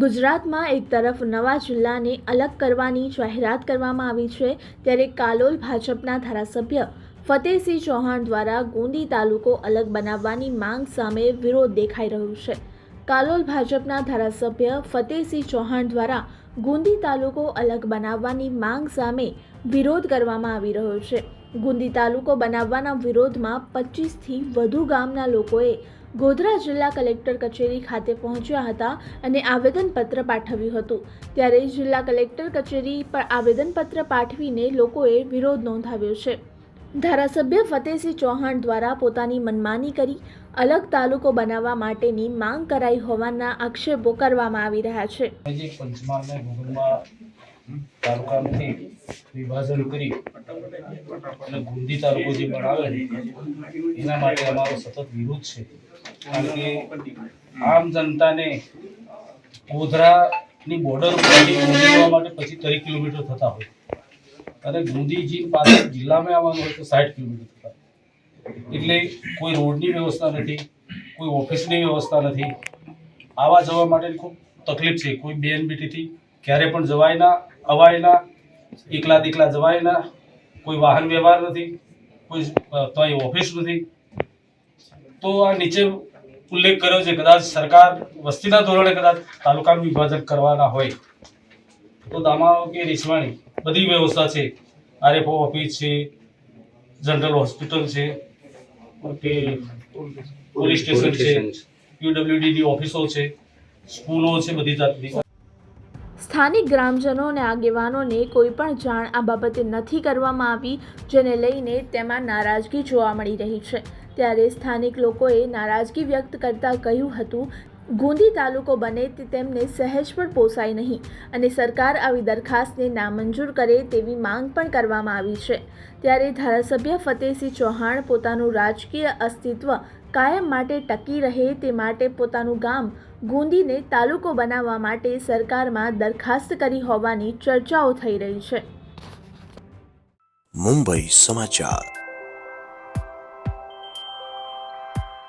ગુજરાતમાં એક તરફ નવા જિલ્લાને અલગ કરવાની જાહેરાત કરવામાં આવી છે, ત્યારે કાલોલ ભાજપના ધારાસભ્ય ફતેહસિંહ ચૌહાણ દ્વારા ગોંદી તાલુકો અલગ બનાવવાની માંગ સામે વિરોધ દેખાઈ રહ્યો છે. કાલોલ ભાજપના ધારાસભ્ય ફતેહસિંહ ચૌહાણ દ્વારા ગુંદી તાલુકો અલગ બનાવવાની માંગ સામે વિરોધ કરવામાં આવી રહ્યો છે. ગુંદી તાલુકો બનાવવાના વિરોધમાં પચીસથી વધુ ગામના લોકોએ ગોધરા જિલ્લા કલેક્ટર કચેરી ખાતે પહોંચ્યા હતા અને આવેદનપત્ર પાઠવ્યું હતું. ત્યારે જિલ્લા કલેક્ટર કચેરી પર આવેદનપત્ર પાઠવીને લોકોએ વિરોધ નોંધાવ્યો છે. ધારાસભ્ય ફતેહસિંહ ચૌહાણ દ્વારા પોતાની મનમાની કરી અલગ તાલુકો બનાવવા માટેની માંગ કરાઈ હોવાના આક્ષેપો કરવામાં આવી રહ્યા છે. તાલુકામાંથી વિભાજન કરી અને ગુંદી તાલુકો જે બનાવે, એના માટે અમારો સતત વિરોધ છે. કારણ કે આમ જનતાને ગોધરાની બોર્ડર માટે પછી ત્રણ કિલોમીટર થતા હોય. અને ગુંદીજી પાસે જિલ્લામાં આવવાનું હોય તો સાઠ કિલોમીટર એટલે કોઈ રોડની વ્યવસ્થા નથી, કોઈ ઓફિસની વ્યવસ્થા નથી. આવવા જવા માટે ખૂબ તકલીફ છે. કોઈ બેન બેટીથી ક્યારે પણ જવાય ના, અવાય ના, એકલા દીકલા જવાય ના, કોઈ વાહન વ્યવહાર નથી, કોઈ તોય ઓફિસ નથી. તો આ નીચે ઉલ્લેખ કર્યો છે, કદાચ સરકાર વસ્તીના ધોરણે કદાચ તાલુકાનું વિભાજન કરવાના હોય. તો દામાઓ કે રીસવાણી બધી વ્યવસ્થા છે. આરએફઓ ઓફિસ છે જનરલ હોસ્પિટલ છે પોલીસ સ્ટેશન છે પીડબ્લ્યુડીની ઓફિસો છે સ્કૂલો છે બધી જાતની. સ્થાનિક ગ્રામજનો અને આગેવાનોને કોઈ પણ જાણ આ બાબતે નથી કરવામાં આવી જેને લઈને તેમાં નારાજગી જોવા મળી રહી છે. ત્યારે સ્થાનિક લોકોએ નારાજગી વ્યક્ત કરતા કહ્યું હતું ગુંદી તાલુકો બને તે તેમને સહેજ પણ પોસાય નહીં અને સરકાર આવી દરખાસ્તને નામંજૂર કરે તેવી માંગ પણ કરવામાં આવી છે. ત્યારે ધારાસભ્ય ફતેહસિંહ ચૌહાણ પોતાનું રાજકીય અસ્તિત્વ કાયમ માટે ટકી રહે તે માટે પોતાનું ગામ ગુંદીને તાલુકો બનાવવા માટે સરકારમાં દરખાસ્ત કરી હોવાની ચર્ચાઓ થઈ રહી છે. મુંબઈ સમાચાર.